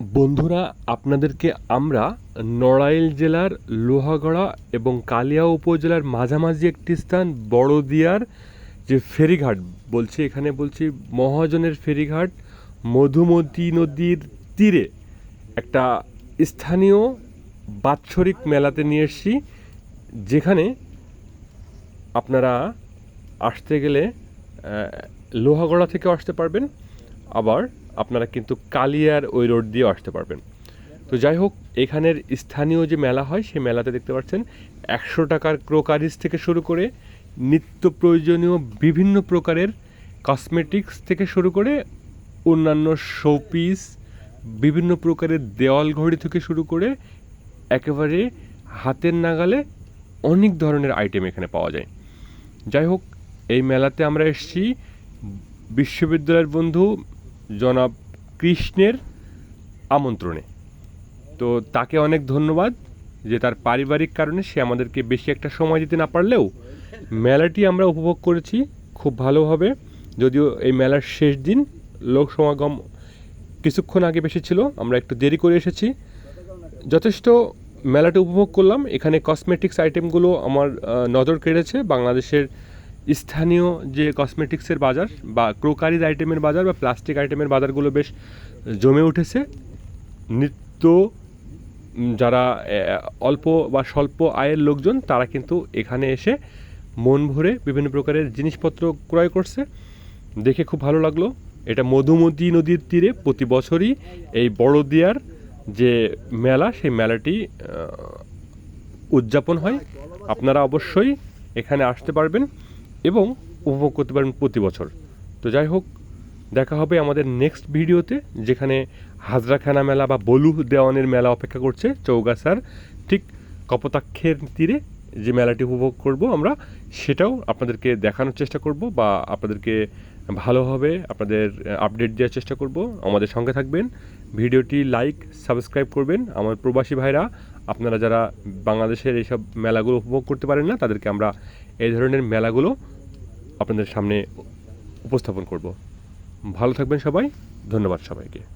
বন্ধুরা, আপনাদেরকে আমরা নড়াইল জেলার লোহাগড়া এবং কালিয়া উপজেলার মাঝামাঝি একটি স্থান, বড়দিয়ার যে ফেরিঘাট বলছি, এখানে বলছি মহাজনের ফেরিঘাট, মধুমতি নদীর তীরে একটা স্থানীয় বাৎসরিক মেলাতে নিয়ে এসেছি, যেখানে আপনারা আসতে গেলে লোহাগড়া থেকে আসতে পারবেন, আবার আপনারা কিন্তু কালিয়ার ওই রোড দিয়ে আসতে পারবেন। তো যাই হোক, এখানের স্থানীয় যে মেলা হয়, সেই মেলাতে দেখতে পাচ্ছেন একশো টাকার ক্রোকারিজ থেকে শুরু করে নিত্য প্রয়োজনীয় বিভিন্ন প্রকারের কসমেটিক্স থেকে শুরু করে অন্যান্য শোপিস বিভিন্ন প্রকারের দেওয়াল ঘড়ি থেকে শুরু করে একেবারে হাতের নাগালে অনেক ধরনের আইটেম এখানে পাওয়া যায়। যাই হোক, এই মেলাতে আমরা এসেছি। বিশ্ববিদ্যালয়ের বন্ধু জনাব কৃষ্ণের আমন্ত্রণে। তো তাকে অনেক ধন্যবাদ যে তার পারিবারিক কারণে সে আমাদেরকে বেশি একটা সময় দিতে না পারলেও মেলাটি আমরা উপভোগ করেছি, খুব ভালোভাবে যদিও এই মেলার শেষ দিন লোক সমাগম কিছুক্ষণ আগে বেশি ছিল, আমরা একটু দেরি করে এসেছি। যথেষ্ট মেলাটা উপভোগ করলাম। এখানে কসমেটিক্স আইটেমগুলো আমার নজর কেড়েছে। বাংলাদেশের স্থানীয় যে কসমেটিক্সের বাজার বা ক্রোকারিজ আইটেমের বাজার বা প্লাস্টিক আইটেমের বাজারগুলো বেশ জমে উঠেছে। নিত্য যারা অল্প বা স্বল্প আয়ের লোকজন, তারা কিন্তু এখানে এসে মন ভরে বিভিন্ন প্রকারের জিনিসপত্র ক্রয় করছে। দেখে খুব ভালো লাগল। এটা মধুমতি নদীর তীরে প্রতি বছরই এই বড়দিয়ার যে মেলা, সেই মেলাটি উদযাপন হয়। আপনারা অবশ্যই এখানে আসতে পারবেন। এবং উপভোগ করতে পারবেন প্রতি বছর। তো যাই হোক, দেখা হবে আমাদের নেক্সট ভিডিওতে, যেখানে হাজরাখানা মেলা বা বলু দেওয়ানের মেলা অপেক্ষা করছে চৌগাছার ঠিক কপোতাক্ষের তীরে যে মেলাটি উপভোগ করব আমরা, সেটাও আপনাদেরকে দেখানোর চেষ্টা করব বা আপনাদেরকে ভালোভাবে আপনাদের আপডেট দেওয়ার চেষ্টা করব। আমাদের সঙ্গে থাকবেন, ভিডিওটি লাইক সাবস্ক্রাইব করবেন। আমার প্রবাসী ভাইরা, আপনারা যারা বাংলাদেশের এইসব মেলাগুলো উপভোগ করতে পারেন না, তাদেরকে আমরা এই ধরনের মেলাগুলো আপনাদের সামনে উপস্থাপন করব। ভালো থাকবেন সবাই। ধন্যবাদ সবাইকে।